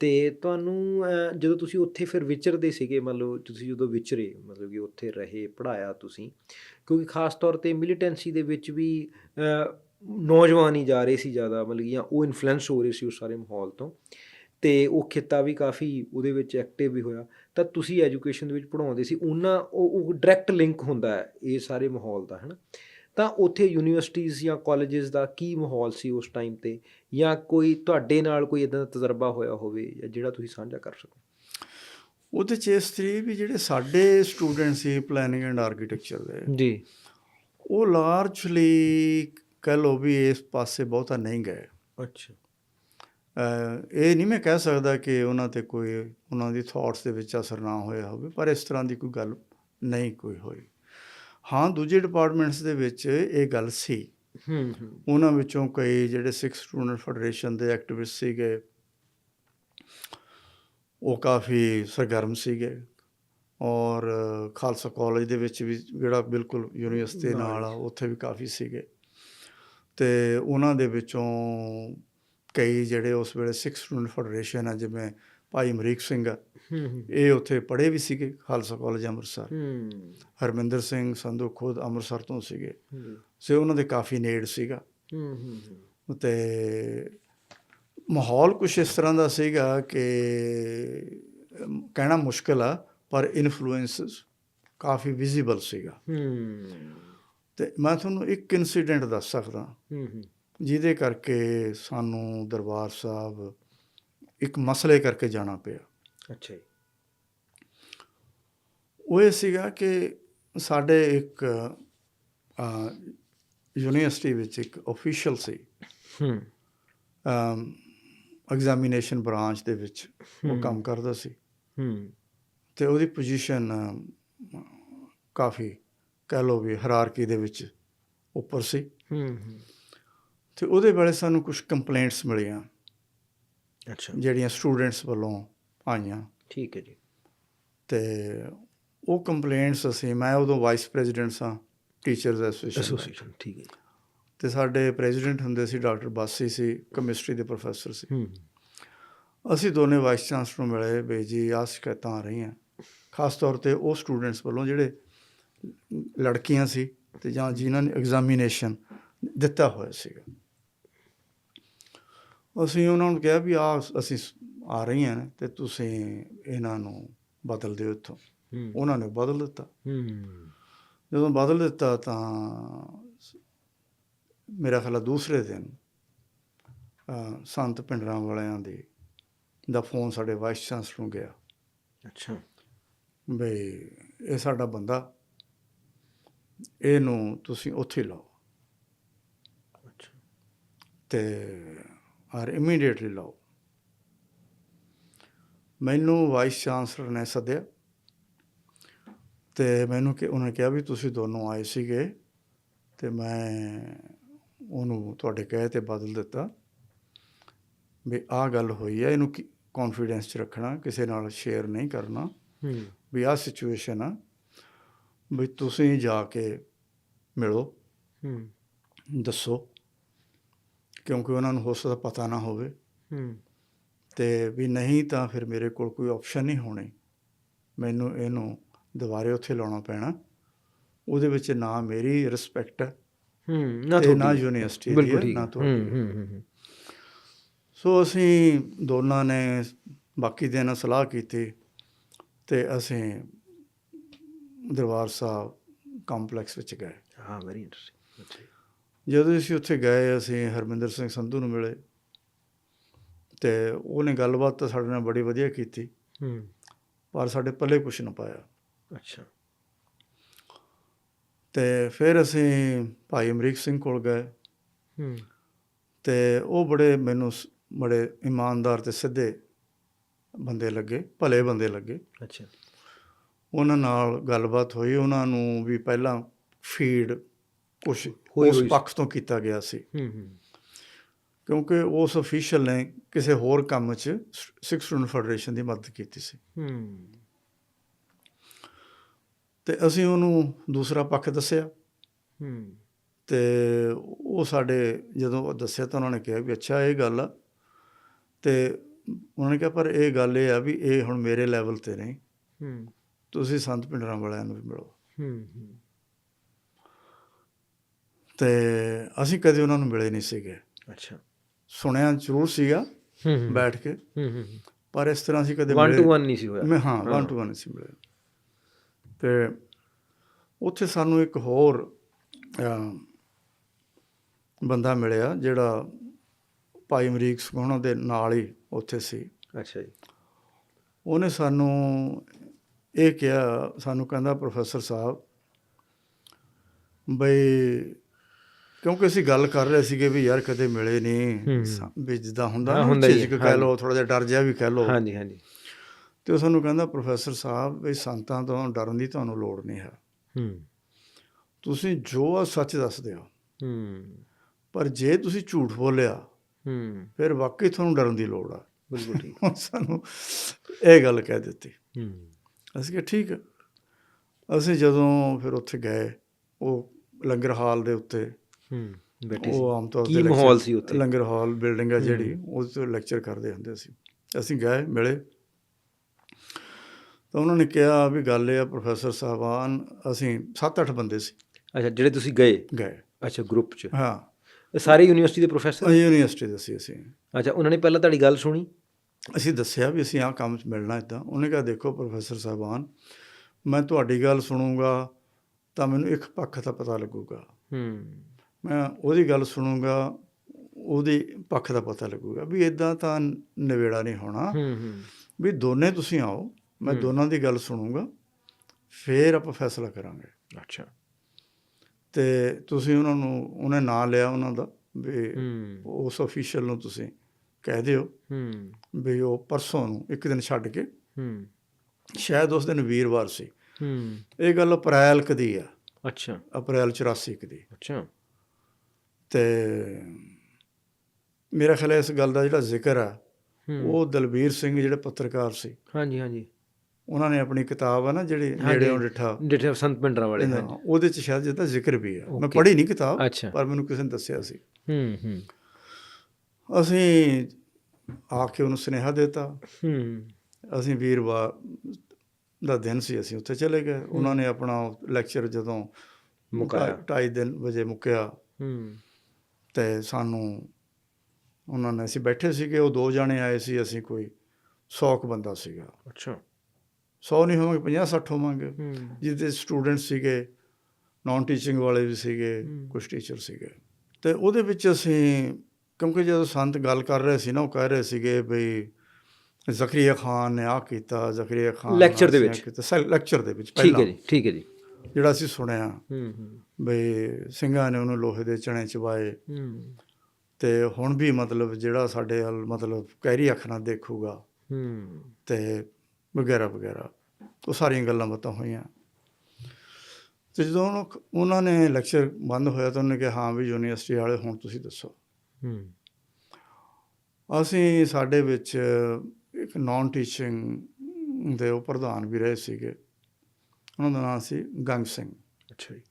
ਤੇ ਤੁਹਾਨੂੰ ਜਦੋਂ ਤੁਸੀਂ ਉੱਥੇ ਫਿਰ ਵਿਚਰਦੇ ਸੀਗੇ, ਮੰਨ ਲਓ ਤੁਸੀਂ ਜਦੋਂ ਵਿਚਰੇ, ਮਤਲਬ ਕਿ ਉੱਥੇ ਰਹੇ ਪੜਾਇਆ ਤੁਸੀਂ, ਕਿਉਂਕਿ ਖਾਸ ਤੌਰ ਤੇ ਮਿਲੀਟੈਂਸੀ ਦੇ ਵਿੱਚ ਵੀ ਨੌਜਵਾਨ ਹੀ ਜਾ ਰਹੇ ਸੀ ਜ਼ਿਆਦਾ, ਮਤਲਬ ਕਿ ਜਾਂ ਉਹ ਇਨਫਲੂਐਂਸ ਹੋ ਰਹੇ ਸੀ ਉਸ ਸਾਰੇ ਮਾਹੌਲ ਤੋਂ, ਤੇ ਉਹ ਖਿੱਤਾ ਵੀ ਕਾਫੀ ਉਹਦੇ ਵਿੱਚ ਐਕਟਿਵ ਵੀ ਹੋਇਆ। ਤਾਂ ਤੁਸੀਂ ਐਜੂਕੇਸ਼ਨ ਦੇ ਵਿੱਚ ਪੜਾਉਂਦੇ ਸੀ, ਉਹਨਾਂ, ਉਹ ਉਹ ਡਾਇਰੈਕਟ ਲਿੰਕ ਹੁੰਦਾ ਹੈ ਇਹ ਸਾਰੇ ਮਾਹੌਲ ਦਾ ਹੈ ਨਾ ਤਾਂ ਉੱਥੇ ਯੂਨੀਵਰਸਿਟੀਆਂ ਜਾਂ ਕਾਲਜਸ ਦਾ ਕੀ ਮਾਹੌਲ ਸੀ ਉਸ ਟਾਈਮ ਤੇ? ਜਾਂ ਕੋਈ ਤੁਹਾਡੇ ਨਾਲ ਕੋਈ ਇਦਾਂ ਦਾ ਤਜਰਬਾ ਹੋਇਆ ਹੋਵੇ ਜਾਂ ਜਿਹੜਾ ਤੁਸੀਂ ਸਾਂਝਾ ਕਰ ਸਕੋ? ਉਹਦੇ ਚ ਇਸ ਤਰੀ ਵੀ ਜਿਹੜੇ ਸਾਡੇ ਸਟੂਡੈਂਟ ਸੀ ਪਲੈਨਿੰਗ ਐਂਡ ਆਰਕੀਟੈਕਚਰ ਦੇ ਜੀ। ਉਹ ਲਾਰਜਲੀ ਕਹਿ ਲਓ ਵੀ ਇਸ ਪਾਸੇ ਬਹੁਤਾ ਨਹੀਂ ਗਏ। ਅੱਛਾ। ਇਹ ਨਹੀਂ ਮੈਂ ਕਹਿ ਸਕਦਾ ਕਿ ਉਹਨਾਂ ਤੇ ਕੋਈ ਉਹਨਾਂ ਦੀ ਥਾਟਸ ਦੇ ਵਿੱਚ ਅਸਰ ਨਾ ਹੋਇਆ ਹੋਵੇ ਪਰ ਇਸ ਤਰ੍ਹਾਂ ਦੀ ਕੋਈ ਗੱਲ ਨਹੀਂ ਕੋਈ ਹੋਈ। ਹਾਂ ਦੂਜੇ ਡਿਪਾਰਟਮੈਂਟਸ ਦੇ ਵਿੱਚ ਇਹ ਗੱਲ ਸੀ। ਹੂੰ ਹੂੰ। ਉਹਨਾਂ ਵਿੱਚੋਂ ਕਈ ਜਿਹੜੇ ਸਿੱਖ ਸਟੂਡੈਂਟ ਫੈਡਰੇਸ਼ਨ ਦੇ ਐਕਟਿਵਿਸਟ ਸੀਗੇ ਉਹ ਕਾਫੀ ਸਰਗਰਮ ਸੀਗੇ ਔਰ ਖਾਲਸਾ ਕਾਲਜ ਦੇ ਵਿੱਚ ਵੀ ਜਿਹੜਾ ਬਿਲਕੁਲ ਯੂਨੀਵਰਸਿਟੀ ਨਾਲ ਆ ਉੱਥੇ ਵੀ ਕਾਫੀ ਸੀਗੇ। ਤੇ ਉਹਨਾਂ ਦੇ ਵਿੱਚੋਂ ਕਈ ਜਿਹੜੇ ਉਸ ਵੇਲੇ ਸਿੱਖ ਸਟੂਡੈਂਟ ਫੈਡਰੇਸ਼ਨ ਆ ਜਿਵੇਂ ਭਾਈ ਅਮਰੀਕ ਸਿੰਘ ਆ ਇਹ ਉੱਥੇ ਪੜ੍ਹੇ ਵੀ ਸੀਗੇ ਖਾਲਸਾ ਕਾਲਜ ਅੰਮ੍ਰਿਤਸਰ। ਹਰਮਿੰਦਰ ਸਿੰਘ ਸੰਧੂ ਖੁਦ ਅੰਮ੍ਰਿਤਸਰ ਤੋਂ ਸੀਗੇ। ਸੇ ਉਹਨਾਂ ਦੇ ਕਾਫੀ ਨੇੜ ਸੀਗਾ। ਤੇ ਮਾਹੌਲ ਕੁਛ ਇਸ ਤਰ੍ਹਾਂ ਦਾ ਸੀਗਾ ਕਿ ਕਹਿਣਾ ਮੁਸ਼ਕਲ ਆ ਪਰ ਇਨਫਲੂਐਂਸਸ ਕਾਫੀ ਵਿਜ਼ੀਬਲ ਸੀਗਾ। ਤੇ ਮੈਂ ਤੁਹਾਨੂੰ ਇੱਕ ਇਨਸੀਡੈਂਟ ਦੱਸ ਸਕਦਾ। ਜਿਹਦੇ ਕਰਕੇ ਸਾਨੂੰ ਦਰਬਾਰ ਸਾਹਿਬ ਇੱਕ ਮਸਲੇ ਕਰਕੇ ਜਾਣਾ ਪਿਆ। ਅੱਛਾ ਜੀ। ਉਹ ਇਹ ਸੀਗਾ ਕਿ ਸਾਡੇ ਇੱਕ ਯੂਨੀਵਰਸਿਟੀ ਵਿੱਚ ਇੱਕ ਅਫੀਸ਼ੀਅਲ ਸੀ। ਹੂੰ। ਐਗਜ਼ਾਮੀਨੇਸ਼ਨ ਬ੍ਰਾਂਚ ਦੇ ਵਿੱਚ ਉਹ ਕੰਮ ਕਰਦਾ ਸੀ। ਹੂੰ। ਤੇ ਉਹਦੀ ਪੋਜੀਸ਼ਨ ਕਾਫੀ ਕਹਿ ਲਓ ਵੀ ਹਰਾਰਕੀ ਦੇ ਵਿੱਚ ਉੱਪਰ ਸੀ। ਹੂੰ ਹੂੰ। ਤੇ ਉਹਦੇ ਵੇਲੇ ਸਾਨੂੰ ਕੁਝ ਕੰਪਲੇਂਟਸ ਮਿਲੀਆਂ। ਅੱਛਾ। ਜਿਹੜੀਆਂ ਸਟੂਡੈਂਟਸ ਵੱਲੋਂ ਆਈਆਂ। ਠੀਕ ਹੈ ਜੀ। ਤੇ ਉਹ ਕੰਪਲੇਂਟਸ ਅਸੀਂ ਮੈਂ ਉਦੋਂ ਵਾਈਸ ਪ੍ਰੈਜ਼ੀਡੈਂਟ ਸਾਂ ਟੀਚਰਸ ਐਸੋਸੀਏਸ਼ਨ ਠੀਕ ਹੈ ਤੇ ਸਾਡੇ ਪ੍ਰੈਜ਼ੀਡੈਂਟ ਹੁੰਦੇ ਸੀ ਡਾਕਟਰ ਬਾਸੀ ਸੀ ਕੈਮਿਸਟਰੀ ਦੇ ਪ੍ਰੋਫੈਸਰ ਸੀ। ਹੂੰ। ਅਸੀਂ ਦੋਨੇ ਵਾਈਸ ਚਾਂਸਲਰ ਨੂੰ ਮਿਲੇ ਵੀ ਜੀ ਆਹ ਸ਼ਿਕਾਇਤਾਂ ਆ ਰਹੀਆਂ। ਖਾਸ ਤੌਰ ਤੇ ਉਹ ਸਟੂਡੈਂਟਸ ਵੱਲੋਂ ਜਿਹੜੇ ਲੜਕੀਆਂ ਸੀ ਤੇ ਜਾਂ ਜਿਨ੍ਹਾਂ ਨੇ ਐਗਜ਼ਾਮੀਨੇਸ਼ਨ ਦਿੱਤਾ ਹੋਇਆ ਸੀਗਾ। ਅਸੀਂ ਉਹਨਾਂ ਨੂੰ ਕਿਹਾ ਵੀ ਆ ਅਸੀਂ ਆ ਰਹੀਆਂ ਨੇ ਤੇ ਤੁਸੀਂ ਇਹਨਾਂ ਨੂੰ ਬਦਲ ਦਿਓ ਇੱਥੋਂ। ਉਹਨਾਂ ਨੇ ਬਦਲ ਦਿੱਤਾ। ਜਦੋਂ ਬਦਲ ਦਿੱਤਾ ਤਾਂ ਮੇਰਾ ਖਿਆਲ ਦੂਸਰੇ ਦਿਨ ਸੰਤ ਪਿੰਡਰਾਂ ਵਾਲਿਆਂ ਦੀ ਦਾ ਫੋਨ ਸਾਡੇ ਵਾਈਸ ਚਾਂਸਲਰ ਨੂੰ ਗਿਆ। ਅੱਛਾ। ਬਈ ਇਹ ਸਾਡਾ ਬੰਦਾ ਇਹਨੂੰ ਤੁਸੀਂ ਉੱਥੇ ਲਾਓ। ਅੱਛਾ। ਤੇ ਔਰ ਇਮੀਡੀਏਟਲੀ ਲਾਓ। ਮੈਨੂੰ ਵਾਈਸ ਚਾਂਸਲਰ ਨੇ ਸੱਦਿਆ ਤੇ ਮੈਨੂੰ ਕਿ ਉਹਨਾਂ ਕਿਹਾ ਵੀ ਤੁਸੀਂ ਦੋਨੋਂ ਆਏ ਸੀਗੇ ਤੇ ਮੈਂ ਉਹਨੂੰ ਤੁਹਾਡੇ ਕਹੇ ਤੇ ਬਦਲ ਦਿੱਤਾ ਵੀ ਆਹ ਗੱਲ ਹੋਈ ਹੈ ਇਹਨੂੰ ਕੌਨਫੀਡੈਂਸ 'ਚ ਰੱਖਣਾ ਕਿਸੇ ਨਾਲ ਸ਼ੇਅਰ ਨਹੀਂ ਕਰਨਾ ਹੂੰ। ਵੀ ਆਹ ਸਿਚੁਏਸ਼ਨ ਆ ਵੀ ਤੁਸੀਂ ਜਾ ਕੇ ਮਿਲੋ। ਹੂੰ। ਦੱਸੋ ਕਿਉਂਕਿ ਉਹਨਾਂ ਨੂੰ ਹੋ ਸਕਦਾ ਪਤਾ ਨਾ ਹੋਵੇ। ਹੂੰ। ਤੇ ਵੀ ਨਹੀਂ ਤਾਂ ਫਿਰ ਮੇਰੇ ਕੋਲ ਕੋਈ ਆਪਸ਼ਨ ਨਹੀਂ ਹੋਣੀ। ਮੈਨੂੰ ਇਹਨੂੰ ਦੁਬਾਰੇ ਉੱਥੇ ਲਾਉਣਾ ਪੈਣਾ। ਉਹਦੇ ਵਿੱਚ ਨਾ ਮੇਰੀ ਰਿਸਪੈਕਟ ਹੈ ਨਾ ਤੇ ਨਾ ਤੁਹਾਡੀ। ਯੂਨੀਵਰਸਿਟੀ ਦੀ ਨਾ। ਤੁਹਾਡੀ। ਹੂੰ ਹੂੰ ਸੋ ਅਸੀਂ ਦੋਨਾਂ ਨੇ ਬਾਕੀ ਦਿਨ ਸਲਾਹ ਕੀਤੀ ਤੇ ਅਸੀਂ ਦਰਬਾਰ ਸਾਹਿਬ ਕੰਪਲੈਕਸ ਵਿੱਚ ਗਏ। ਹਾਂ ਵੈਰੀ ਇੰਟਰਸਟਿੰਗ। ਜਦੋਂ ਅਸੀਂ ਉੱਥੇ ਗਏ ਅਸੀਂ ਹਰਮਿੰਦਰ ਸਿੰਘ ਸੰਧੂ ਨੂੰ ਮਿਲੇ। ਤੇ ਉਹਨੇ ਗੱਲਬਾਤ ਤਾਂ ਸਾਡੇ ਨਾਲ ਬੜੀ ਵਧੀਆ ਕੀਤੀ। ਹੂੰ। ਪਰ ਸਾਡੇ ਪੱਲੇ ਕੁਛ ਨਾ ਪਾਇਆ। ਅੱਛਾ। ਤੇ ਫਿਰ ਅਸੀਂ ਭਾਈ ਅਮਰੀਕ ਸਿੰਘ ਕੋਲ ਗਏ। ਹੂੰ। ਤੇ ਉਹ ਬੜੇ ਮੈਨੂੰ ਬੜੇ ਇਮਾਨਦਾਰ ਤੇ ਸਿੱਧੇ ਬੰਦੇ ਲੱਗੇ ਭਲੇ ਬੰਦੇ ਲੱਗੇ। ਅੱਛਾ। ਉਹਨਾਂ ਨਾਲ ਗੱਲਬਾਤ ਹੋਈ। ਉਹਨਾਂ ਨੂੰ ਵੀ ਪਹਿਲਾਂ ਫੀਡ ਕੁਛ ਉਸ। ਪੱਖ ਤੋਂ ਕੀਤਾ ਗਿਆ ਸੀ। ਹੂੰ ਹੂੰ। ਕਿਉਂਕਿ ਉਸ ਅਫੀਸ਼ੀਅਲ ਨੇ ਕਿਸੇ ਹੋਰ ਕੰਮ 'ਚ ਸਿੱਖ ਸਟੂਡੈਂਟ ਫੈਡਰੇਸ਼ਨ ਦੀ ਮਦਦ ਕੀਤੀ ਸੀ। ਹੂੰ। ਤੇ ਅਸੀਂ ਉਹਨੂੰ ਦੂਸਰਾ ਪੱਖ ਦੱਸਿਆ। ਹੂੰ। ਤੇ ਉਹ ਸਾਡੇ ਜਦੋਂ ਉਹ ਦੱਸਿਆ ਤਾਂ ਉਹਨਾਂ ਨੇ ਕਿਹਾ ਵੀ ਅੱਛਾ ਇਹ ਗੱਲ ਆ। ਤੇ ਉਹਨਾਂ ਨੇ ਕਿਹਾ ਪਰ ਇਹ ਗੱਲ ਇਹ ਆ ਵੀ ਇਹ ਹੁਣ ਮੇਰੇ ਲੈਵਲ ਤੇ ਨਹੀਂ। ਹੂੰ। ਤੁਸੀਂ ਸੰਤ ਪਿੰਡਰਾਂ ਵਾਲਿਆਂ ਨੂੰ ਵੀ ਮਿਲੋ। ਹੂੰ ਹੂੰ। ਤੇ ਅਸੀਂ ਕਦੇ ਉਹਨਾਂ ਨੂੰ ਮਿਲੇ ਨਹੀਂ ਸੀਗੇ। ਅੱਛਾ। ਸੁਣਿਆ ਜ਼ਰੂਰ ਸੀਗਾ ਹੂੰ ਬੈਠ ਕੇ। ਹੂੰ ਹੂੰ ਪਰ ਇਸ ਤਰ੍ਹਾਂ ਅਸੀਂ ਕਦੇ ਵਨ ਮਿਲੇ ਟੂ ਵਨ ਨਹੀਂ ਸੀ ਹੋਇਆ। ਮੈਂ ਹਾਂ ਵਨ ਟੂ ਵਨ ਸੀ ਮਿਲੇ ਤੇ ਉੱਥੇ ਸਾਨੂੰ ਇੱਕ ਹੋਰ ਬੰਦਾ ਮਿਲਿਆ ਜਿਹੜਾ ਭਾਈ ਅਮਰੀਕ ਸਗੋਣਾ ਦੇ ਨਾਲ ਹੀ ਉੱਥੇ ਸੀ। ਅੱਛਾ ਜੀ। ਉਹਨੇ ਸਾਨੂੰ ਇਹ ਕਿਹਾ ਸਾਨੂੰ ਕਹਿੰਦਾ ਪ੍ਰੋਫੈਸਰ ਸਾਹਿਬ ਬਈ ਕਿਉਂਕਿ ਅਸੀਂ ਗੱਲ ਕਰ ਰਹੇ ਸੀਗੇ ਵੀ ਯਾਰ ਕਦੇ ਮਿਲੇ ਨਹੀਂ ਵੀ ਜਿੱਦਾਂ ਹੁੰਦਾ ਨਾ ਝਿਜਕ ਕਹਿ। ਲਓ ਥੋੜਾ ਜਿਹਾ ਡਰ ਜਿਹਾ ਵੀ ਕਹਿ ਲਓ। ਹਾਂਜੀ ਹਾਂਜੀ। ਤੇ ਉਹ ਸਾਨੂੰ ਕਹਿੰਦਾ ਪ੍ਰੋਫੈਸਰ ਸਾਹਿਬ ਵੀ ਸੰਤਾਂ ਤੋਂ ਡਰਨ ਦੀ ਤੁਹਾਨੂੰ ਲੋੜ ਨਹੀਂ ਹੈ। ਹੂੰ। ਤੁਸੀਂ ਜੋ ਆ ਸੱਚ ਦੱਸਦੇ ਹੋ। ਹੂੰ। ਪਰ ਜੇ ਤੁਸੀਂ ਝੂਠ ਬੋਲਿਆ ਹੂੰ। ਫਿਰ ਵਾਕਈ ਤੁਹਾਨੂੰ ਡਰਨ ਦੀ ਲੋੜ ਆ। ਬਿਲਕੁਲ ਠੀਕ। ਸਾਨੂੰ ਇਹ ਗੱਲ ਕਹਿ ਦਿੱਤੀ। ਹੂੰ। ਅਸੀਂ ਕਿਹਾ ਠੀਕ ਅਸੀਂ ਜਦੋਂ ਫਿਰ ਉੱਥੇ ਗਏ ਉਹ ਲੰਗਰ ਹਾਲ ਦੇ ਉੱਤੇ ਹੂੰ ਬੈਠੀ ਉਹ ਆਮ ਤੌਰ lecture- ਮਾਹੌਲ ਸੀ ਉੱਥੇ? ਲੰਗਰ ਹਾਲ ਬਿਲਡਿੰਗ ਹੈ। ਜਿਹੜੀ ਉਸ ਤੇ ਲੈਕਚਰ ਕਰਦੇ ਹੁੰਦੇ ਸੀ। ਅਸੀਂ ਗਏ ਮਿਲੇ। ਤਾਂ ਉਹਨਾਂ ਨੇ ਕਿਹਾ ਵੀ ਗੱਲ ਇਹ ਆ ਪ੍ਰੋਫੈਸਰ ਸਾਹਿਬਾਨ ਅਸੀਂ 7-8 ਬੰਦੇ ਸੀ। ਅੱਛਾ ਜਿਹੜੇ ਤੁਸੀਂ ਗਏ? ਗਏ। ਅੱਛਾ ਗਰੁੱਪ 'ਚ? ਹਾਂ। ਸਾਰੇ ਯੂਨੀਵਰਸਿਟੀ ਦੇ ਪ੍ਰੋਫੈਸਰ ਯੂਨੀਵਰਸਿਟੀ ਦੇ ਸੀ ਅਸੀਂ। ਅੱਛਾ ਉਹਨਾਂ ਨੇ ਪਹਿਲਾਂ ਤੁਹਾਡੀ ਗੱਲ ਸੁਣੀ? ਅਸੀਂ ਦੱਸਿਆ ਵੀ ਅਸੀਂ ਆਹ ਕੰਮ 'ਚ ਮਿਲਣਾ ਇਦਾਂ। ਉਹਨੇ ਕਿਹਾ ਦੇਖੋ ਪ੍ਰੋਫੈਸਰ ਸਾਹਿਬਾਨ ਮੈਂ ਤੁਹਾਡੀ ਗੱਲ ਸੁਣੂੰਗਾ ਤਾਂ ਮੈਨੂੰ ਇੱਕ ਪੱਖ ਦਾ ਪਤਾ ਲੱਗੂਗਾ। ਹੂੰ। ਮੈਂ ਉਹਦੀ ਗੱਲ ਸੁਣੂੰਗਾ ਉਹਦੀ ਪੱਖ ਦਾ ਪਤਾ ਲੱਗੂਗਾ ਵੀ ਇਦਾਂ ਤਾਂ ਨਵੇੜਾ ਨਹੀਂ ਹੋਣਾ। ਹੂੰ ਹੂੰ। ਵੀ ਦੋਨੇ ਤੁਸੀਂ ਆਓ ਮੈਂ ਦੋਨਾਂ ਦੀ ਗੱਲ ਸੁਣੂੰਗਾ ਫੇਰ ਆਪਾਂ ਫੈਸਲਾ ਕਰਾਂਗੇ। ਅੱਛਾ। ਤੇ ਤੁਸੀਂ ਉਹਨਾਂ ਨੂੰ ਉਹਨੇ ਨਾਂ ਲਿਆ ਉਹਨਾਂ ਦਾ ਵੀ ਉਸ ਅਫੀਸ਼ੀਅਲ ਨੂੰ ਤੁਸੀਂ ਕਹਿ ਦਿਓ। ਹੂੰ। ਵੀ ਉਹ ਪਰਸੋਂ ਨੂੰ ਇੱਕ ਦਿਨ ਛੱਡ ਕੇ ਹੂੰ। ਸ਼ਾਇਦ ਉਸ ਦਿਨ ਵੀਰਵਾਰ ਸੀ। ਹੂੰ। ਇਹ ਗੱਲ ਅਪ੍ਰੈਲ ਕਦੀ ਆ। ਅੱਛਾ। ਅਪ੍ਰੈਲ 84 ਕਦੀ ਅੱਛਾ। ਤੇ ਮੇਰਾ ਖਿਆਲ ਹੈ ਇਸ ਗੱਲ ਦਾ ਜਿਹੜਾ ਜ਼ਿਕਰ ਆ ਉਹ ਦਲਬੀਰ ਸਿੰਘ ਜਿਹੜੇ ਪੱਤਰਕਾਰ ਸੀ। ਹਾਂਜੀ ਹਾਂਜੀ। ਉਹਨਾਂ ਨੇ ਆਪਣੀ ਕਿਤਾਬ ਆ ਨਾ ਜਿਹੜੀ। ਨੇੜਿਓਂ ਡਿਠਾ। ਡਿਟੇਲ ਸੰਤ ਪਿੰਡਰਾਂ ਵਾਲੇ ਹਾਂਜੀ। ਉਹਦੇ ਚ ਸ਼ਾਇਦ ਜਿਹਦਾ ਜ਼ਿਕਰ ਵੀ ਆ। ਮੈਂ. ਪੜ੍ਹੀ ਨਹੀਂ ਕਿਤਾਬ ਪਰ ਮੈਨੂੰ ਕਿਸੇ ਨੇ ਦੱਸਿਆ ਸੀ। ਹੂੰ ਹੂੰ। ਅਸੀਂ ਆ ਕੇ ਉਹਨੂੰ ਸੁਨੇਹਾ ਦਿੱਤਾ। ਹੂੰ। ਅਸੀਂ ਵੀਰਵਾਰ ਦਾ ਦਿਨ ਸੀ ਅਸੀਂ ਉੱਥੇ ਚਲੇ ਗਏ। ਉਹਨਾਂ ਨੇ ਆਪਣਾ ਲੈਕਚਰ ਜਦੋਂ ਮੁਕਾਇਆ। ਦਿਨ ਵਜੇ ਮੁੱਕਿਆ। ਹੂੰ। ਤੇ ਸਾਨੂੰ ਉਹਨਾਂ ਨੇ ਅਸੀਂ ਬੈਠੇ ਸੀਗੇ ਉਹ ਦੋ ਜਾਣੇ ਆਏ ਸੀ ਅਸੀਂ ਕੋਈ 100 ਕੁ ਬੰਦਾ ਸੀਗਾ। ਅੱਛਾ। 100 ਨਹੀਂ ਹੋਵਾਂਗੇ 50 60 ਹੋਵਾਂਗੇ। ਜਿਹਦੇ ਸਟੂਡੈਂਟ ਸੀਗੇ ਨਾਨ ਟੀਚਿੰਗ ਵਾਲੇ ਵੀ ਸੀਗੇ। ਕੁਝ ਟੀਚਰ ਸੀਗੇ। ਤੇ ਉਹਦੇ ਵਿੱਚ ਅਸੀਂ ਕਿਉਂਕਿ ਜਦੋਂ ਸੰਤ ਗੱਲ ਕਰ ਰਹੇ ਸੀ ਨਾ ਉਹ ਕਹਿ ਰਹੇ ਸੀਗੇ ਬਈ ਜ਼ਕਰੀਆ ਖਾਨ ਨੇ ਆ ਕੀਤਾ ਜ਼ਕਰੀਆ ਖਾਨ Lecture ਦੇ ਵਿੱਚ? ਲੈਕਚਰ ਦੇ ਵਿੱਚ ਠੀਕ ਹੈ ਪਹਿਲਾਂ। ਜੀ ਠੀਕ ਹੈ ਜੀ। ਜਿਹੜਾ ਅਸੀਂ ਸੁਣਿਆ। ਹੂੰ ਹੂੰ। ਬਈ ਸਿੰਘਾਂ ਨੇ ਉਹਨੂੰ ਲੋਹੇ ਦੇ ਚਣੇ ਚਬਾਏ। ਹੂੰ। ਤੇ ਹੁਣ ਵੀ ਮਤਲਬ ਜਿਹੜਾ ਸਾਡੇ ਵੱਲ ਮਤਲਬ ਕਹਿਰੀ ਅੱਖ ਨਾਲ ਦੇਖੂਗਾ। ਹੂੰ। ਤੇ ਵਗੈਰਾ ਵਗੈਰਾ। ਉਹ ਸਾਰੀਆਂ ਗੱਲਾਂ ਬਾਤਾਂ ਹੋਈਆਂ। ਤੇ ਜਦੋਂ ਉਹਨੂੰ- ਉਹਨਾਂ ਨੇ ਲੈਕਚਰ ਬੰਦ ਹੋਇਆ ਤਾਂ ਉਹਨੇ ਕਿਹਾ ਹਾਂ ਵੀ ਯੂਨੀਵਰਸਿਟੀ ਵਾਲੇ ਹੁਣ ਤੁਸੀਂ ਦੱਸੋ। ਹੂੰ। ਅਸੀਂ ਸਾਡੇ ਵਿੱਚ ਇੱਕ ਨਾਨ ਟੀਚਿੰਗ ਦੇ ਉਹ ਪ੍ਰਧਾਨ ਵੀ ਰਹੇ ਸੀਗੇ। ਉਹਨਾਂ ਦਾ ਨਾਮ ਸੀ ਗੰਗ ਸਿੰਘ। ਅੱਛਾ ਜੀ।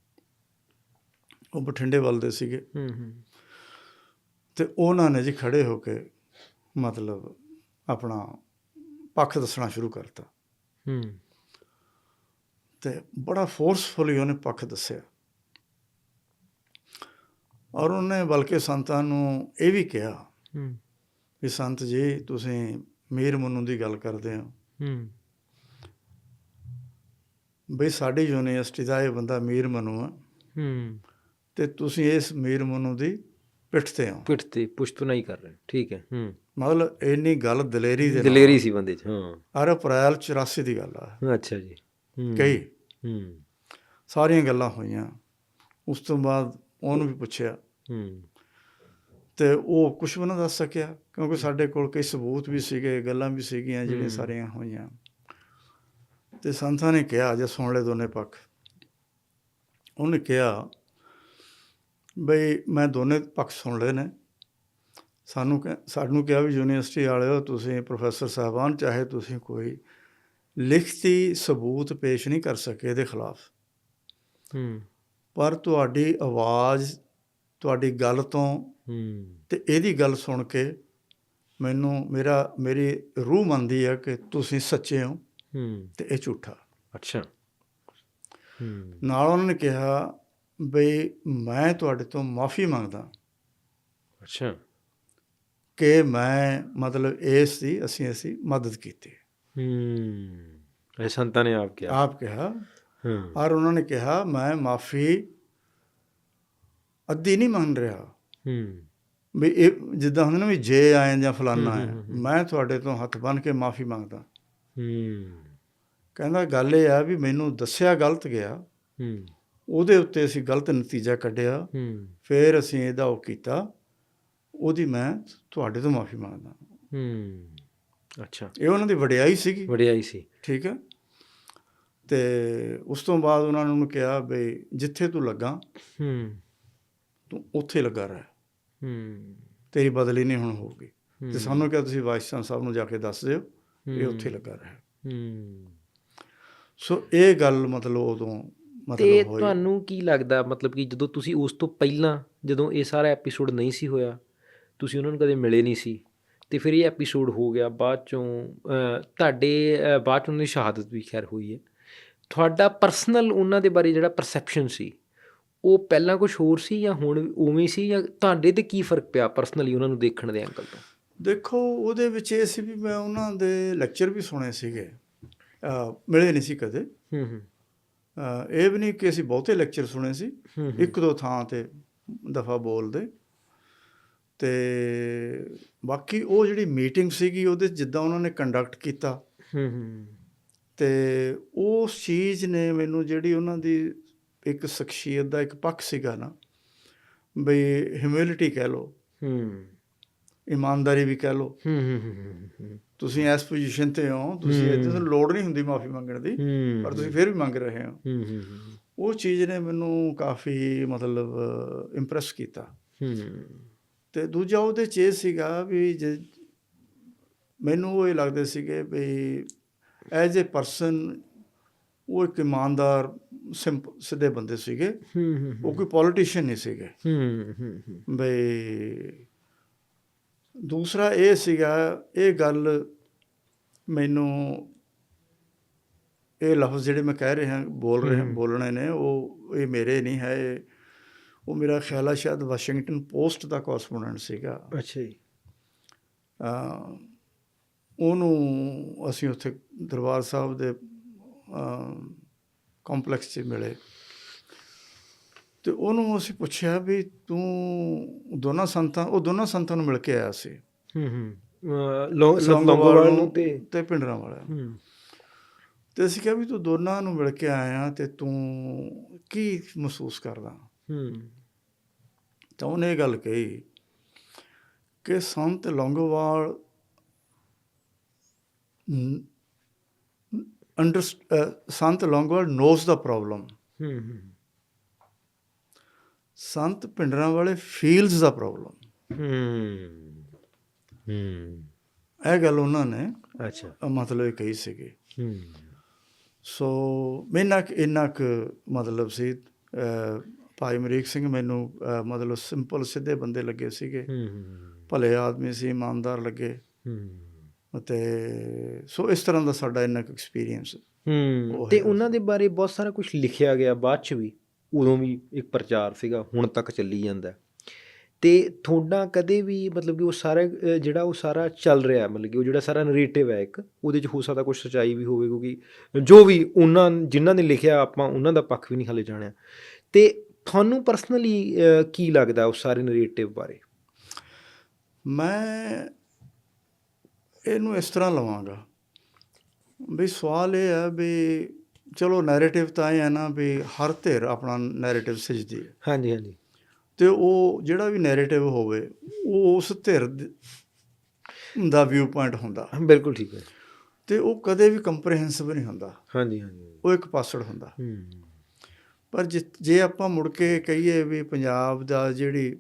ਉਹ ਬਠਿੰਡੇ ਵੱਲ ਦੇ ਸੀਗੇ। ਹੂੰ ਹੂੰ। ਤੇ ਉਹਨਾਂ ਨੇ ਜੀ ਖੜੇ ਹੋ ਕੇ ਮਤਲਬ ਆਪਣਾ ਪੱਖ ਦੱਸਣਾ ਸ਼ੁਰੂ ਕਰਤਾ। ਹੂੰ। ਤੇ ਬੜਾ ਫੋਰਸਫੁਲੀ ਉਹਨੇ ਪੱਖ ਦੱਸਿਆ। ਔਰ ਉਹਨੇ ਬਲਕਿ ਸੰਤਾਂ ਨੂੰ ਇਹ ਵੀ ਕਿਹਾ ਹੂੰ। ਵੀ ਸੰਤ ਜੀ ਤੁਸੀਂ ਮੀਰ ਮਨੂ ਦੀ ਗੱਲ ਕਰਦੇ ਹੋ। ਹੂੰ। ਬਈ ਸਾਡੀ ਯੂਨੀਵਰਸਿਟੀ ਦਾ ਇਹ ਬੰਦਾ ਮੀਰ ਮਨੂ ਆ। ਹੂੰ। ਤੇ ਤੁਸੀਂ ਇਸ ਮੀਰ ਮਨੂ ਦੀ ਪਿੱਠ ਤੇ ਹੋ ਪਿੱਠ ਤੇ ਪੁਸ਼ਤ ਨਹੀਂ ਕਰ ਰਹੇ। ਠੀਕ ਹੈ ਹੂੰ। ਮਤਲਬ ਇੰਨੀ ਗੱਲ ਦਲੇਰੀ ਦੇ ਦਲੇਰੀ ਸੀ ਬੰਦੇ 'ਚ ਹਾਂ। ਅਰ ਅਪ੍ਰੈਲ 84 ਦੀ ਗੱਲ ਆ। ਅੱਛਾ ਜੀ ਹੂੰ। ਕਈ ਹੂੰ। ਸਾਰੀਆਂ ਗੱਲਾਂ ਹੋਈਆਂ। ਉਸ ਤੋਂ ਬਾਅਦ ਉਹਨੂੰ ਵੀ ਪੁੱਛਿਆ। ਹੂੰ। ਤੇ ਉਹ ਕੁਝ ਵੀ ਨਾ ਦੱਸ ਸਕਿਆ ਕਿਉਂਕਿ ਸਾਡੇ ਕੋਲ ਕਈ ਸਬੂਤ ਵੀ ਸੀਗੇ ਗੱਲਾਂ ਵੀ ਸੀਗੀਆਂ ਜਿਹੜੀਆਂ। ਸਾਰੀਆਂ ਹੋਈਆਂ। ਤੇ ਸੰਤਾਂ ਨੇ ਕਿਹਾ ਜੇ ਸੁਣ ਲੈ ਦੋਨੇ ਪੱਖ। ਉਹਨੇ ਕਿਹਾ ਬਈ ਮੈਂ ਦੋਨੇ ਪੱਖ ਸੁਣ ਲਏ ਨੇ। ਸਾਨੂੰ ਸਾਨੂੰ ਕਿਹਾ ਵੀ ਯੂਨੀਵਰਸਿਟੀ ਵਾਲਿਓ ਤੁਸੀਂ ਪ੍ਰੋਫੈਸਰ ਸਾਹਿਬਾਨ ਚਾਹੇ ਤੁਸੀਂ ਕੋਈ ਲਿਖਤੀ ਸਬੂਤ ਪੇਸ਼ ਨਹੀਂ ਕਰ ਸਕੇ ਇਹਦੇ ਖਿਲਾਫ। ਹੂੰ। ਪਰ ਤੁਹਾਡੀ ਆਵਾਜ਼ ਤੁਹਾਡੀ ਗੱਲ ਤੋਂ ਹੂੰ। ਤੇ ਇਹਦੀ ਗੱਲ ਸੁਣ ਕੇ ਮੈਨੂੰ ਮੇਰਾ ਮੇਰੀ ਰੂਹ ਮੰਨਦੀ ਹੈ ਕਿ ਤੁਸੀਂ ਸੱਚੇ ਹੋ। ਹੂੰ। ਤੇ ਇਹ ਝੂਠਾ। ਅੱਛਾ। ਹੂੰ। ਨਾਲ ਉਹਨਾਂ ਨੇ ਕਿਹਾ ਬਈ ਮੈਂ ਤੁਹਾਡੇ ਤੋਂ ਮਾਫੀ ਮੰਗਦਾ। ਅੱਛਾ। ਕਿ ਮੈਂ ਮਤਲਬ ਇਸ ਦੀ ਅਸੀਂ ਅਸੀਂ ਮਦਦ ਕੀਤੀ। ਹੂੰ। ਇਹ ਸੰਤਾਂ ਨੇ ਆਪ ਕਿਹਾ। ਆਪ ਕਿਹਾ। ਹਾਂ। ਔਰ ਉਹਨਾਂ ਨੇ ਕਿਹਾ ਮੈਂ ਮਾਫੀ ਅੱਧੀ ਨਹੀਂ ਮੰਗ ਰਿਹਾ। ਹੂੰ। ਵੀ ਇਹ ਜਿੱਦਾਂ ਹੁੰਦਾ ਨਾ ਵੀ ਜੇ ਆਏ ਜਾਂ ਫਲਾਨਾ ਹੂੰ। ਮੈਂ ਤੁਹਾਡੇ ਤੋਂ ਹੱਥ ਬੰਨ ਕੇ ਮਾਫੀ ਮੰਗਦਾ। ਹੂੰ। ਕਹਿੰਦਾ ਗੱਲ ਇਹ ਆ ਵੀ ਮੈਨੂੰ ਦੱਸਿਆ ਗਲਤ ਗਿਆ। ਹੂੰ। ਉਹਦੇ ਉੱਤੇ ਅਸੀਂ ਗਲਤ ਨਤੀਜਾ ਕੱਢਿਆ। ਹੂੰ। ਫਿਰ ਅਸੀਂ ਇਹਦਾ ਉਹ ਕੀਤਾ। ਉਹਦੀ ਮੈਂ ਤੁਹਾਡੇ ਤੋਂ ਮਾਫੀ ਮੰਗਦਾ। ਹੂੰ। ਅੱਛਾ। ਇਹ ਉਹਨਾਂ ਦੀ ਵਡਿਆਈ ਸੀਗੀ। ਵਡਿਆਈ ਸੀ। ਠੀਕ ਹੈ। ਤੇ ਉਸ ਤੋਂ ਬਾਅਦ ਉਹਨਾਂ ਨੇ ਉਹਨੂੰ ਕਿਹਾ ਵੀ ਜਿੱਥੇ ਤੂੰ ਲੱਗਾ ਹੂੰ। ਤੂੰ ਉੱਥੇ ਲੱਗਾ ਰਹਿ। ਹੂੰ। ਤੇਰੀ ਬਦਲੀ ਨਹੀਂ ਹੁਣ ਹੋਊਗੀ। ਤੇ ਸਾਨੂੰ ਕਿਹਾ ਤੁਸੀਂ ਚਾਂਸਲਰ ਸਾਹਿਬ ਨੂੰ ਜਾ ਕੇ ਦੱਸ ਦਿਓ। ਇਹ। ਉੱਥੇ ਲੱਗਾ ਰਹਿ। ਹੂੰ। ਸੋ ਇਹ ਗੱਲ ਮਤਲਬ ਉਦੋਂ ਤੇ ਮਤਲਬ ਹੋਈ। ਤੁਹਾਨੂੰ ਕੀ ਲੱਗਦਾ ਮਤਲਬ ਕਿ ਜਦੋਂ ਤੁਸੀਂ ਉਸ ਤੋਂ ਪਹਿਲਾਂ ਜਦੋਂ ਇਹ ਸਾਰਾ ਐਪੀਸੋਡ ਨਹੀਂ ਸੀ ਹੋਇਆ ਤੁਸੀਂ ਉਹਨਾਂ ਨੂੰ ਕਦੇ ਮਿਲੇ ਨਹੀਂ ਸੀ ਤੇ ਫਿਰ ਇਹ ਐਪੀਸੋਡ ਹੋ ਗਿਆ ਬਾਅਦ ਚੋਂ ਤੁਹਾਡੇ ਬਾਅਦ ਚੋਂ ਉਹਨਾਂ ਦੀ ਸ਼ਹਾਦਤ ਵੀ ਖੈਰ ਹੋਈ ਹੈ। ਤੁਹਾਡਾ ਪਰਸਨਲ ਉਹਨਾਂ ਦੇ ਬਾਰੇ ਜਿਹੜਾ ਪਰਸੈਪਸ਼ਨ ਸੀ ਉਹ ਪਹਿਲਾਂ ਕੁਝ ਹੋਰ ਸੀ ਜਾਂ ਹੁਣ ਉਵੇਂ ਸੀ ਜਾਂ ਤੁਹਾਡੇ ਤੇ ਕੀ ਫ਼ਰਕ ਪਿਆ ਪਰਸਨਲੀ ਉਹਨਾਂ ਨੂੰ ਦੇਖਣ ਦੇ ਐਂਗਲ ਤੋਂ? ਦੇਖੋ ਉਹਦੇ ਵਿੱਚ ਇਹ ਸੀ ਵੀ ਮੈਂ ਉਹਨਾਂ ਦੇ ਲੈਕਚਰ ਵੀ ਸੁਣੇ ਸੀਗੇ। ਮਿਲੇ ਨਹੀਂ ਸੀ ਕਦੇ। ਹੂੰ ਹੂੰ। ਇਹ ਵੀ ਨਹੀਂ ਕਿ ਅਸੀਂ ਬਹੁਤੇ ਲੈਕਚਰ ਸੁਣੇ ਸੀ। ਇੱਕ ਦੋ ਥਾਂ ਤੇ ਦਫਾ ਬੋਲਦੇ। ਤੇ ਬਾਕੀ ਉਹ ਜਿਹੜੀ ਮੀਟਿੰਗ ਸੀਗੀ ਉਹਦੇ ਜਿੱਦਾਂ ਉਹਨਾਂ ਨੇ ਕੰਡਕਟ ਕੀਤਾ। ਹੂੰ ਹੂੰ। ਤੇ ਉਸ ਚੀਜ਼ ਨੇ ਮੈਨੂੰ ਜਿਹੜੀ ਉਹਨਾਂ ਦੀ ਇੱਕ ਸ਼ਖਸੀਅਤ ਦਾ ਇੱਕ ਪੱਖ ਸੀਗਾ ਨਾ ਬਈ ਹਿਊਮਿਲਿਟੀ ਕਹਿ ਲਓ। ਹੂੰ। ਇਮਾਨਦਾਰੀ ਵੀ ਕਹਿ ਲਓ। ਹੂੰ ਹੂੰ ਹੂੰ ਹੂੰ ਤੁਸੀਂ ਇਸ ਪੋਜੀਸ਼ਨ ਤੇ ਹੋ ਤੁਸੀਂ। ਇੱਥੇ ਤੁਹਾਨੂੰ ਲੋੜ ਨਹੀਂ ਹੁੰਦੀ ਮਾਫੀ ਮੰਗਣ ਦੀ ਪਰ ਤੁਸੀਂ ਫਿਰ ਵੀ ਮੰਗ ਰਹੇ ਹੋ। ਹੂੰ ਹੂੰ ਹੂੰ। ਉਹ ਚੀਜ਼ ਨੇ ਮੈਨੂੰ ਕਾਫੀ ਮਤਲਬ ਇੰਪ੍ਰੈਸ ਕੀਤਾ। ਹੂੰ। ਤੇ ਦੂਜਾ ਉਹਦੇ ਚ ਇਹ ਸੀਗਾ ਵੀ ਜੇ ਮੈਨੂੰ ਉਹ ਇਹ ਲੱਗਦੇ ਸੀਗੇ ਵੀ ਐਜ਼ ਅ ਪਰਸਨ ਉਹ ਇੱਕ ਇਮਾਨਦਾਰ ਸਿੱਧੇ ਬੰਦੇ ਸੀਗੇ। ਹੂੰ ਹੂੰ ਉਹ ਕੋਈ ਪੋਲੀਟੀਸ਼ੀਅਨ ਨਹੀਂ ਸੀਗੇ। ਹੂੰ ਹੂੰ ਹੂੰ। ਬਈ ਦੂਸਰਾ ਇਹ ਸੀਗਾ ਇਹ ਗੱਲ ਮੈਨੂੰ ਇਹ ਲਫ਼ਜ਼ ਜਿਹੜੇ ਮੈਂ ਕਹਿ ਰਿਹਾ ਬੋਲ ਰਿਹਾ। ਬੋਲਣੇ ਨੇ ਉਹ ਇਹ ਮੇਰੇ ਨਹੀਂ ਹੈ ਇਹ- ਉਹ ਮੇਰਾ ਖਿਆਲ ਹੈ ਸ਼ਾਇਦ ਵਾਸ਼ਿੰਗਟਨ ਪੋਸਟ ਦਾ ਕੋਰਸਪੋਂਡੈਂਟ ਸੀਗਾ। ਅੱਛਾ ਜੀ। ਅਹ ਉਹਨੂੰ ਅਸੀਂ ਉੱਥੇ ਦਰਬਾਰ ਸਾਹਿਬ ਦੇ ਕੰਪਲੈਕਸ 'ਚ ਮਿਲੇ। ਤੇ ਉਹਨੂੰ ਅਸੀਂ ਪੁੱਛਿਆ ਵੀ ਤੂੰ ਦੋਨਾਂ ਸੰਤਾਂ ਉਹ ਦੋਨਾਂ ਸੰਤਾਂ ਨੂੰ ਮਿਲ ਕੇ ਆਇਆ ਸੀ। ਹੂੰ ਹੂੰ। ਲੌਂਗੋਵਾਲ ਨੂੰ ਤੇ ਤੇ ਪਿੰਡਰਾਂ ਵਾਲਾ ਹੂੰ। ਤੇ ਅਸੀਂ ਕਿਹਾ ਵੀ ਤੂੰ ਦੋਨਾਂ ਨੂੰ ਮਿਲ ਕੇ ਆਇਆ ਤੇ ਤੂੰ ਕੀ ਮਹਿਸੂਸ ਕਰਦਾ? ਹੂੰ। ਤਾਂ ਉਹਨੇ ਇਹ ਗੱਲ ਕਹੀ ਕਿ ਸੰਤ ਲੌਂਗੋਵਾਲ ਅੰਡਰ ਸੰਤ ਲੌਂਗੋਵਾਲ ਨੋਸ ਦਾ ਪ੍ਰੋਬਲਮ ਹੂੰ ਹੂੰ। ਸੰਤ ਪਿੰਡਰਾਂ ਵਾਲੇ ਫੀਲਸ ਦਾ ਪ੍ਰੋਬਲਮ ਹੂੰ ਹੂੰ। ਇਹ ਗੱਲ ਉਹਨਾਂ ਨੇ ਅੱਛਾ। ਮਤਲਬ ਇਹ ਕਹੀ ਸੀਗੀ। ਹੂੰ। ਸੋ ਮੈਨਾਂ ਕਿ ਇੰਨਾ ਕੁ ਮਤਲਬ ਸੀ ਭਾਈ ਅਮਰੀਕ ਸਿੰਘ ਮੈਨੂੰ ਮਤਲਬ ਸਿੰਪਲ ਸਿੱਧੇ ਬੰਦੇ ਲੱਗੇ ਸੀਗੇ। ਭਲੇ ਆਦਮੀ ਸੀ ਇਮਾਨਦਾਰ ਲੱਗੇ। ਹੂੰ। ਅਤੇ ਸੋ ਇਸ ਤਰ੍ਹਾਂ ਦਾ ਸਾਡਾ ਇੰਨਾ ਕੁ ਐਕਸਪੀਰੀਅੰਸ ਤੇ ਉਹਨਾਂ ਦੇ ਬਾਰੇ ਬਹੁਤ ਸਾਰਾ ਕੁਝ ਲਿਖਿਆ ਗਿਆ ਬਾਅਦ ਚ ਵੀ। ਉਦੋਂ ਵੀ ਇੱਕ ਪ੍ਰਚਾਰ ਸੀਗਾ, ਹੁਣ ਤੱਕ ਚੱਲੀ ਜਾਂਦਾ। ਹੈ। ਤੇ ਤੁਹਾਡਾ ਕਦੇ ਵੀ ਮਤਲਬ ਕਿ ਉਹ ਸਾਰਾ ਜਿਹੜਾ ਉਹ ਸਾਰਾ ਚੱਲ ਰਿਹਾ, ਮਤਲਬ ਕਿ ਉਹ ਜਿਹੜਾ ਸਾਰਾ ਨਰੇਟਿਵ ਹੈ ਇੱਕ, ਉਹਦੇ ਚ ਹੋ ਸਕਦਾ ਕੁਝ ਸਚਾਈ ਵੀ ਹੋਵੇ, ਕਿਉਂਕਿ ਜੋ ਵੀ ਉਹਨਾਂ, ਜਿਨ੍ਹਾਂ ਨੇ ਲਿਖਿਆ, ਆਪਾਂ ਉਹਨਾਂ ਦਾ ਪੱਖ ਵੀ ਨਹੀਂ ਹਲੇ ਜਾਣਿਆ। ਤੇ ਤੁਹਾਨੂੰ ਪਰਸਨਲੀ ਕੀ ਲੱਗਦਾ ਉਸ ਸਾਰੇ ਨਰੇਟਿਵ ਬਾਰੇ? ਮੈਂ ਇਹਨੂੰ ਇਸ ਤਰ੍ਹਾਂ ਲਵਾਂਗਾ। ਵੀ ਸਵਾਲ ਇਹ ਹੈ ਵੀ ਚਲੋ ਨੈਰੇਟਿਵ ਤਾਂ ਇਹ ਹੈ ਨਾ ਵੀ ਹਰ ਧਿਰ ਆਪਣਾ ਨੈਰੇਟਿਵ ਸਿੱਜਦੀ ਹੈ। ਹਾਂਜੀ ਹਾਂਜੀ। ਤੇ ਉਹ ਜਿਹੜਾ ਵੀ ਨੈਰੇਟਿਵ ਹੋਵੇ ਉਹ ਉਸ ਧਿਰ ਦ- ਵਿਊ ਪੁਆਇੰਟ ਹੁੰਦਾ। ਬਿਲਕੁਲ ਠੀਕ ਹੈ। ਤੇ ਉਹ ਕਦੇ ਵੀ ਕੰਪਰੀਹੈਂਸਿਵ ਨਹੀਂ ਹੁੰਦਾ। ਹਾਂਜੀ ਹਾਂਜੀ ਉਹ ਇੱਕ ਪਾਸੜ ਹੁੰਦਾ। ਹੂੰ। ਪਰ ਜੇ ਆਪਾਂ ਮੁੜ ਕੇ ਕਹੀਏ ਵੀ ਪੰਜਾਬ ਦਾ ਜਿਹੜੀ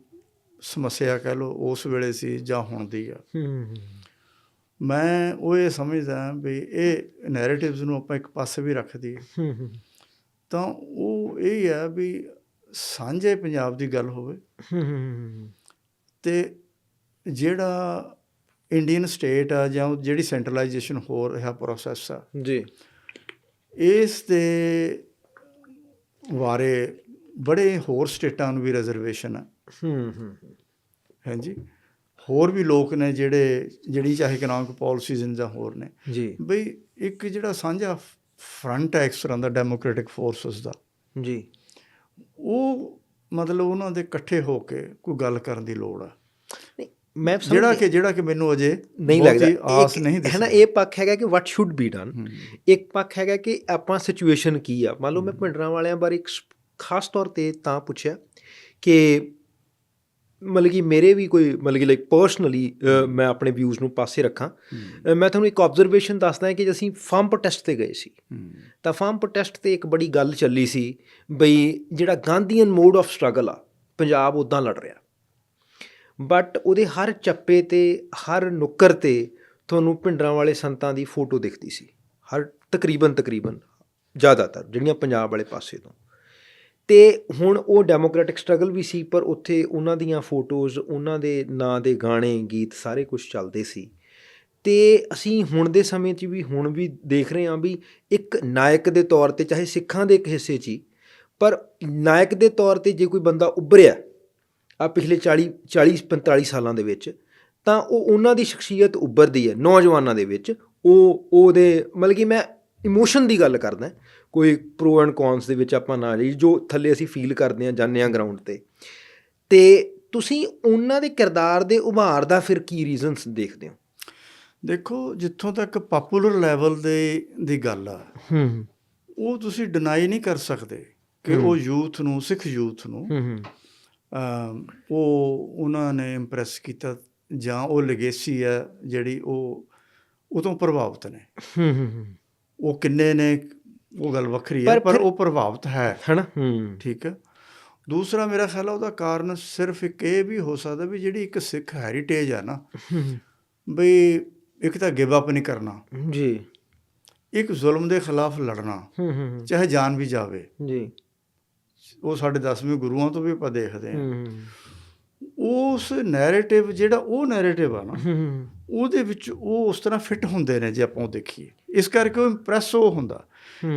ਸਮੱਸਿਆ ਕਹਿ ਲਓ ਉਸ ਵੇਲੇ ਸੀ ਜਾਂ ਹੁਣ ਦੀ ਆ। ਹੂੰ। ਮੈਂ ਉਹ ਇਹ ਸਮਝਦਾ ਵੀ ਇਹ ਨੈਰੇਟਿਵਸ ਨੂੰ ਆਪਾਂ ਇੱਕ ਪਾਸੇ ਵੀ ਰੱਖ ਦਈਏ। ਤਾਂ ਉਹ ਇਹ ਹੈ ਵੀ ਸਾਂਝੇ ਪੰਜਾਬ ਦੀ ਗੱਲ ਹੋਵੇ। ਤੇ ਜਿਹੜਾ ਇੰਡੀਅਨ ਸਟੇਟ ਆ ਜਾਂ ਜਿਹੜੀ ਸੈਂਟਰਲਾਈਜੇਸ਼ਨ ਹੋ ਰਿਹਾ ਪ੍ਰੋਸੈਸ ਆ ਜੀ। ਇਸ ਦੇ ਬਾਰੇ ਬੜੇ ਹੋਰ ਸਟੇਟਾਂ ਨੂੰ ਵੀ ਰਿਜ਼ਰਵੇਸ਼ਨ ਆ। ਹੂੰ ਹੂੰ ਹਾਂਜੀ ਹੋਰ ਵੀ ਲੋਕ ਨੇ ਜਿਹੜੇ ਜਿਹੜੀ ਚਾਹੇ ਇਕਨੋਮਿਕ ਪਾਲਿਸੀਜ਼ ਜਾਂ ਹੋਰ ਨੇ। ਜੀ। ਬਈ ਇੱਕ ਜਿਹੜਾ ਸਾਂਝਾ ਫਰੰਟ ਹੈ ਇਸ ਤਰ੍ਹਾਂ ਦਾ ਡੈਮੋਕ੍ਰੈਟਿਕ ਫੋਰਸਸ ਦਾ। ਜੀ। ਉਹ ਮਤਲਬ ਉਹਨਾਂ ਦੇ ਇਕੱਠੇ ਹੋ ਕੇ ਕੋਈ ਗੱਲ ਕਰਨ ਦੀ ਲੋੜ ਆ। ਮੈਂ ਜਿਹੜਾ। ਕਿ ਜਿਹੜਾ ਕਿ ਮੈਨੂੰ ਅਜੇ ਨਹੀਂ ਲੱਗਦਾ। ਆਸ ਨਹੀਂ ਹੈ ਦਿਸਦੀ। ਨਾ ਇਹ ਪੱਖ ਹੈਗਾ ਕਿ ਵਾਟ ਸ਼ੁੱਡ ਬੀ ਡਨ ਹੂੰ। ਇੱਕ ਪੱਖ ਹੈਗਾ ਕਿ ਆਪਾਂ ਸਿਚੁਏਸ਼ਨ ਕੀ ਆ। ਮੰਨ ਲਓ ਮੈਂ ਭਿੰਡਰਾਂ ਵਾਲਿਆਂ ਬਾਰੇ ਇੱਕ ਖਾਸ ਤੌਰ ਤੇ ਤਾਂ ਪੁੱਛਿਆ ਕਿ ਮਤਲਬ ਕਿ ਮੇਰੇ ਵੀ ਕੋਈ ਮਤਲਬ ਕਿ ਲਾਈਕ ਪਰਸਨਲੀ ਮੈਂ ਆਪਣੇ ਵਿਊਜ਼ ਨੂੰ ਪਾਸੇ ਰੱਖਾਂ। ਮੈਂ ਤੁਹਾਨੂੰ ਇੱਕ ਆਬਜ਼ਰਵੇਸ਼ਨ ਦੱਸਦਾ ਕਿ ਅਸੀਂ ਫਾਰਮ ਪ੍ਰੋਟੈਸਟ ਤੇ ਗਏ ਸੀ। ਤਾਂ ਫਾਰਮ ਪ੍ਰੋਟੈਸਟ ਤੇ ਇੱਕ ਬੜੀ ਗੱਲ ਚੱਲੀ ਸੀ ਬਈ ਜਿਹੜਾ ਗਾਂਧੀਅਨ ਮੋਡ ਆਫ ਸਟਰਗਲ ਆ ਪੰਜਾਬ ਉਦਾਂ ਲੜ ਰਿਹਾ। ਬਟ ਉਹਦੇ ਹਰ ਚੱਪੇ ਤੇ ਹਰ ਨੁੱਕਰ ਤੇ ਤੁਹਾਨੂੰ ਭਿੰਡਰਾਂ ਵਾਲੇ ਸੰਤਾਂ ਦੀ ਫੋਟੋ ਦਿਖਦੀ ਸੀ। ਹਰ ਤਕਰੀਬਨ ਤਕਰੀਬਨ ਜ਼ਿਆਦਾਤਰ ਜਿਹੜੀਆਂ ਪੰਜਾਬ ਵਾਲੇ ਪਾਸੇ ਤੋਂ। ਅਤੇ ਹੁਣ ਉਹ ਡੈਮੋਕ੍ਰੈਟਿਕ ਸਟਰਗਲ ਵੀ ਸੀ, ਪਰ ਉੱਥੇ ਉਹਨਾਂ ਦੀਆਂ ਫੋਟੋਜ਼, ਉਹਨਾਂ ਦੇ ਨਾਂ ਦੇ ਗਾਣੇ, ਗੀਤ ਸਾਰੇ ਕੁਛ ਚੱਲਦੇ ਸੀ। ਅਤੇ ਅਸੀਂ ਹੁਣ ਦੇ ਸਮੇਂ 'ਚ ਵੀ ਹੁਣ ਵੀ ਦੇਖ ਰਹੇ ਹਾਂ ਵੀ ਇੱਕ ਨਾਇਕ ਦੇ ਤੌਰ ਤੇ ਚਾਹੇ ਸਿੱਖਾਂ ਦੇ ਇੱਕ ਹਿੱਸੇ 'ਚ ਹੀ, ਪਰ ਨਾਇਕ ਦੇ ਤੌਰ ਤੇ ਜੇ ਕੋਈ ਬੰਦਾ ਉੱਭਰਿਆ ਆ ਪਿਛਲੇ 40 40 45 ਸਾਲਾਂ ਦੇ ਵਿੱਚ, ਤਾਂ ਉਹ ਉਹਨਾਂ ਦੀ ਸ਼ਖਸੀਅਤ ਉੱਭਰਦੀ ਹੈ, ਨੌਜਵਾਨਾਂ ਦੇ ਵਿੱਚ। ਉਹ, ਉਹਦੇ ਮਤਲਬ ਕਿ ਮੈਂ ਇਮੋਸ਼ਨ ਦੀ ਗੱਲ ਕਰਦਾ ਕੋਈ ਪ੍ਰੋ ਐਂਡ ਕੌਨਸ ਦੇ ਵਿੱਚ ਆਪਾਂ ਨਾ ਜਾਈ ਜੋ ਥੱਲੇ ਅਸੀਂ ਫੀਲ ਕਰਦੇ ਹਾਂ ਜਾਂਦੇ ਹਾਂ ਗਰਾਊਂਡ ਤੇ। ਤੇ ਤੁਸੀਂ ਉਹਨਾਂ ਦੇ ਕਿਰਦਾਰ ਦੇ ਉਭਾਰ ਦਾ ਫਿਰ ਕੀ ਰੀਜ਼ਨਸ ਦੇਖਦੇ ਹੋ? ਦੇਖੋ ਜਿੱਥੋਂ ਤੱਕ ਪਪੂਲਰ ਲੈਵਲ ਦੇ ਦੀ ਗੱਲ ਆ ਹੂੰ। ਉਹ ਤੁਸੀਂ ਡਿਨਾਈ ਨਹੀਂ ਕਰ ਸਕਦੇ ਕਿ ਉਹ ਯੂਥ ਨੂੰ ਸਿੱਖ ਯੂਥ ਨੂੰ ਹੂੰ ਉਹ ਉਹਨਾਂ ਨੇ ਇੰਪ੍ਰੈਸ ਕੀਤਾ ਜਾਂ ਉਹ ਲੈਗੇਸੀ ਹੈ ਜਿਹੜੀ ਉਹ ਉਹ ਤੋਂ ਪ੍ਰਭਾਵਿਤ ਨੇ। ਹੂੰ ਹੂੰ। ਉਹ ਕਿੰਨੇ ਨੇ ਉਹ ਗੱਲ ਵੱਖਰੀ ਹੈ ਪਰ ਉਹ ਪ੍ਰਭਾਵਿਤ ਹੈ। ਹਨਾ? ਹੂੰ। ਠੀਕ ਹੈ। ਦੂਸਰਾ ਮੇਰਾ ਖਿਆਲ ਉਹਦਾ ਕਾਰਨ ਸਿਰਫ ਇੱਕ ਇਹ ਵੀ ਹੋ ਸਕਦਾ ਵੀ ਜਿਹੜੀ ਇੱਕ ਸਿੱਖ ਹੈਰੀਟੇਜ ਆ ਨਾ ਬਈ ਇੱਕ ਤਾਂ ਗਿਵ ਅਪ ਨਹੀਂ ਕਰਨਾ। ਜੀ। ਇੱਕ ਜ਼ੁਲਮ ਦੇ ਖਿਲਾਫ ਲੜਨਾ ਹੂੰ ਹੂੰ ਚਾਹੇ ਜਾਨ ਵੀ ਜਾਵੇ। ਜੀ। ਉਹ ਸਾਡੇ ਦਸਵੇਂ ਗੁਰੂਆਂ ਤੋਂ ਵੀ ਆਪਾਂ ਦੇਖਦੇ ਹਾਂ ਹੂੰ। ਉਸ ਨੈਰੇਟਿਵ ਜਿਹੜਾ ਉਹ ਨੈਰੇਟਿਵ ਆ ਨਾ ਉਹਦੇ ਵਿੱਚ ਉਹ ਉਸ ਤਰ੍ਹਾਂ ਫਿੱਟ ਹੁੰਦੇ ਨੇ ਜੇ ਆਪਾਂ ਉਹ ਦੇਖੀਏ। ਇਸ ਕਰਕੇ ਉਹ ਇੰਪ੍ਰੈਸ ਉਹ ਹੁੰਦਾ।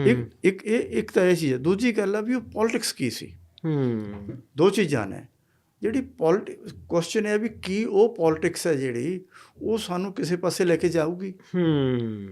ਇੱਕ ਇੱਕ ਇਹ ਇੱਕ ਤਾਂ ਇਹ ਚੀਜ਼ ਹੈ। ਦੂਜੀ ਗੱਲ ਆ ਵੀ ਉਹ ਪੋਲਿਟਿਕਸ ਕੀ ਸੀ? ਹੂੰ। ਦੋ ਚੀਜ਼ਾਂ ਨੇ। ਜਿਹੜੀ ਪੋਲਿਟਿਕਸ ਕੁਐਸਚਨ ਹੈ ਵੀ ਕੀ ਉਹ ਪੋਲਿਟਿਕਸ ਹੈ ਜਿਹੜੀ ਉਹ ਸਾਨੂੰ ਕਿਸੇ ਪਾਸੇ ਲੈ ਕੇ ਜਾਊਗੀ। ਹੂੰ।